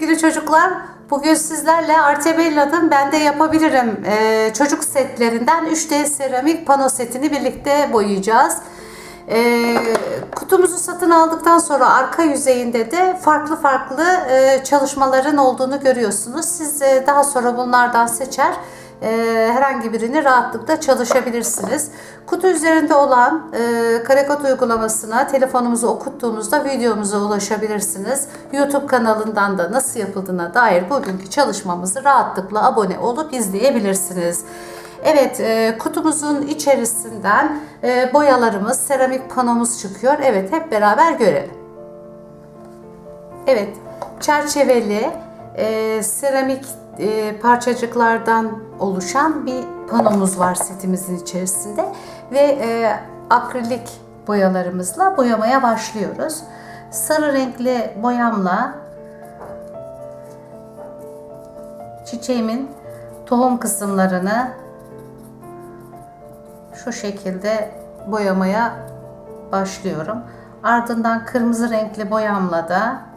sevgili çocuklar. Bugün sizlerle Artebella'nın ben de yapabilirim e, çocuk setlerinden 3D seramik pano setini birlikte boyayacağız. E, kutumuzu satın aldıktan sonra arka yüzeyinde de farklı farklı e, çalışmaların olduğunu görüyorsunuz. Siz e, daha sonra bunlardan seçer herhangi birini rahatlıkla çalışabilirsiniz. Kutu üzerinde olan e, Karekod uygulamasına telefonumuzu okuttuğumuzda videomuza ulaşabilirsiniz. YouTube kanalından da nasıl yapıldığına dair bugünkü çalışmamızı rahatlıkla abone olup izleyebilirsiniz. Evet, e, kutumuzun içerisinden e, boyalarımız, seramik panomuz çıkıyor. Evet, hep beraber görelim. Evet, çerçeveli e, seramik e, parçacıklardan oluşan bir panomuz var setimizin içerisinde ve e, akrilik boyalarımızla boyamaya başlıyoruz. Sarı renkli boyamla çiçeğimin tohum kısımlarını şu şekilde boyamaya başlıyorum. Ardından kırmızı renkli boyamla da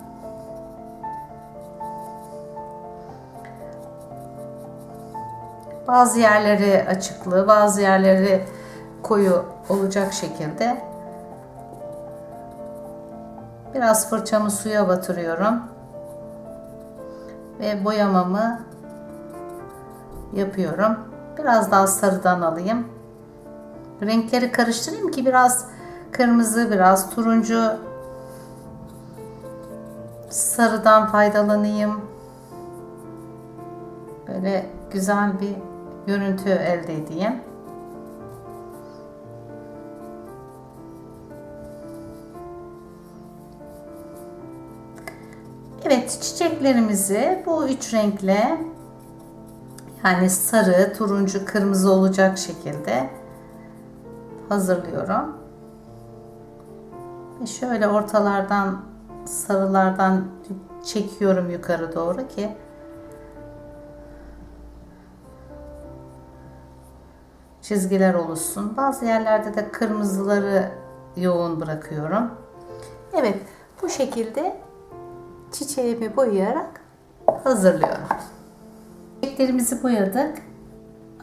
bazı yerleri açıklı, bazı yerleri koyu olacak şekilde biraz fırçamı suya batırıyorum ve boyamamı yapıyorum. Biraz daha sarıdan alayım. Renkleri karıştırayım ki biraz kırmızı, biraz turuncu, sarıdan faydalanayım. Böyle güzel bir görüntü elde edeyim. Evet çiçeklerimizi bu üç renkle yani sarı, turuncu, kırmızı olacak şekilde hazırlıyorum. Ve şöyle ortalardan sarılardan çekiyorum yukarı doğru ki çizgiler oluşsun. Bazı yerlerde de kırmızıları yoğun bırakıyorum. Evet, bu şekilde çiçeğimi boyayarak hazırlıyorum. Çiçeklerimizi boyadık.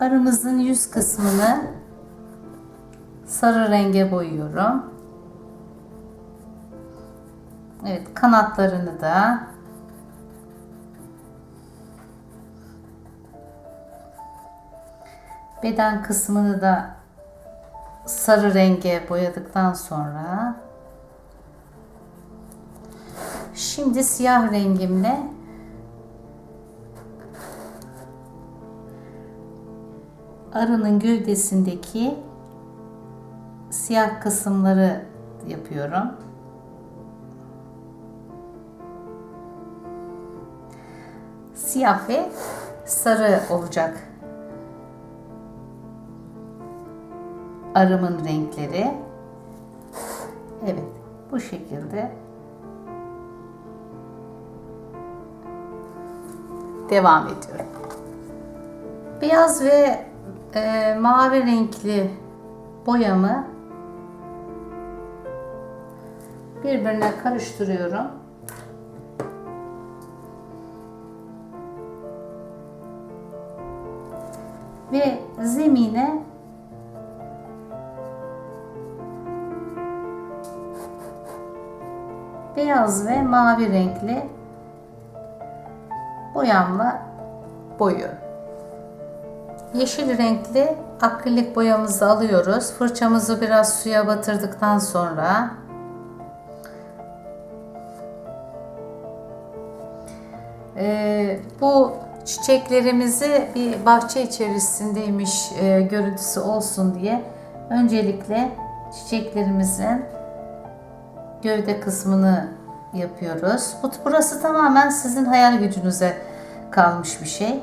Arımızın yüz kısmını sarı renge boyuyorum. Evet, kanatlarını da beden kısmını da sarı renge boyadıktan sonra şimdi siyah rengimle arının gövdesindeki siyah kısımları yapıyorum. Siyah ve sarı olacak arımın renkleri. Evet, bu şekilde devam ediyorum. Beyaz ve e, mavi renkli boyamı birbirine karıştırıyorum. Ve zemine beyaz ve mavi renkli boyamla boyuyorum. Yeşil renkli akrilik boyamızı alıyoruz. Fırçamızı biraz suya batırdıktan sonra e, bu çiçeklerimizi bir bahçe içerisindeymiş e, görüntüsü olsun diye öncelikle çiçeklerimizin gövde kısmını yapıyoruz. Bu burası tamamen sizin hayal gücünüze kalmış bir şey.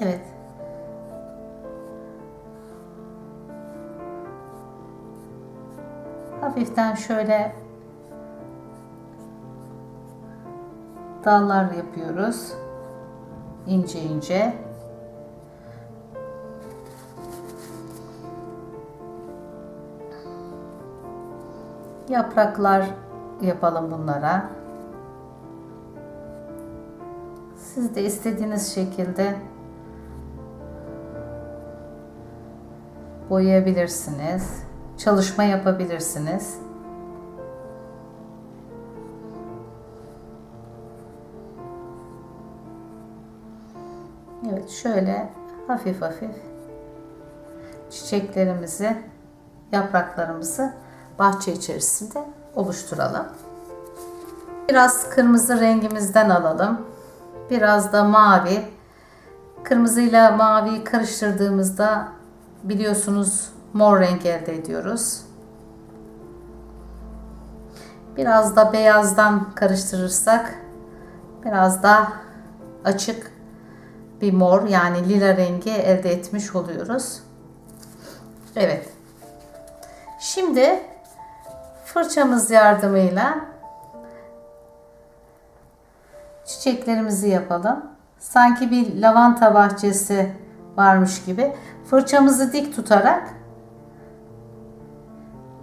Evet. Hafiften şöyle dallar yapıyoruz. ince ince. Yapraklar yapalım bunlara. Siz de istediğiniz şekilde boyayabilirsiniz. Çalışma yapabilirsiniz. Evet şöyle hafif hafif çiçeklerimizi, yapraklarımızı bahçe içerisinde oluşturalım. Biraz kırmızı rengimizden alalım. Biraz da mavi. Kırmızıyla maviyi karıştırdığımızda biliyorsunuz mor renk elde ediyoruz. Biraz da beyazdan karıştırırsak biraz daha açık bir mor yani lila rengi elde etmiş oluyoruz. Evet. Şimdi fırçamız yardımıyla çiçeklerimizi yapalım. Sanki bir lavanta bahçesi varmış gibi fırçamızı dik tutarak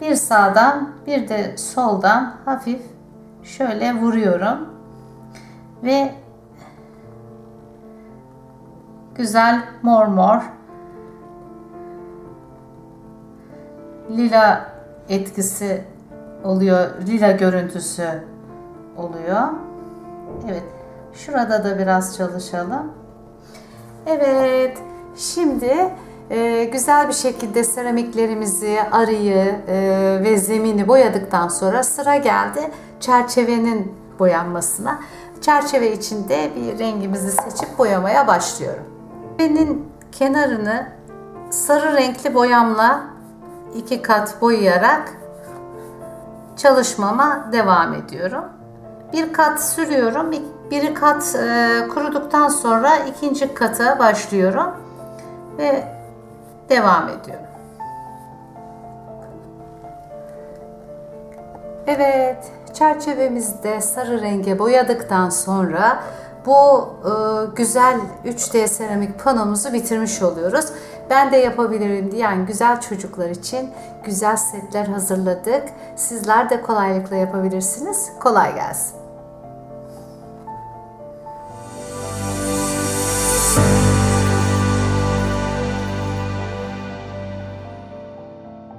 bir sağdan bir de soldan hafif şöyle vuruyorum ve güzel mor mor lila etkisi oluyor. Lila görüntüsü oluyor. Evet. Şurada da biraz çalışalım. Evet. Şimdi e, güzel bir şekilde seramiklerimizi, arıyı e, ve zemini boyadıktan sonra sıra geldi çerçevenin boyanmasına. Çerçeve içinde bir rengimizi seçip boyamaya başlıyorum. Çerçevenin kenarını sarı renkli boyamla iki kat boyayarak çalışmama devam ediyorum. Bir kat sürüyorum. Bir kat e, kuruduktan sonra ikinci kata başlıyorum ve devam ediyorum. Evet, çerçevemizde sarı renge boyadıktan sonra bu e, güzel 3D seramik panomuzu bitirmiş oluyoruz. Ben de yapabilirim diyen güzel çocuklar için güzel setler hazırladık. Sizler de kolaylıkla yapabilirsiniz. Kolay gelsin.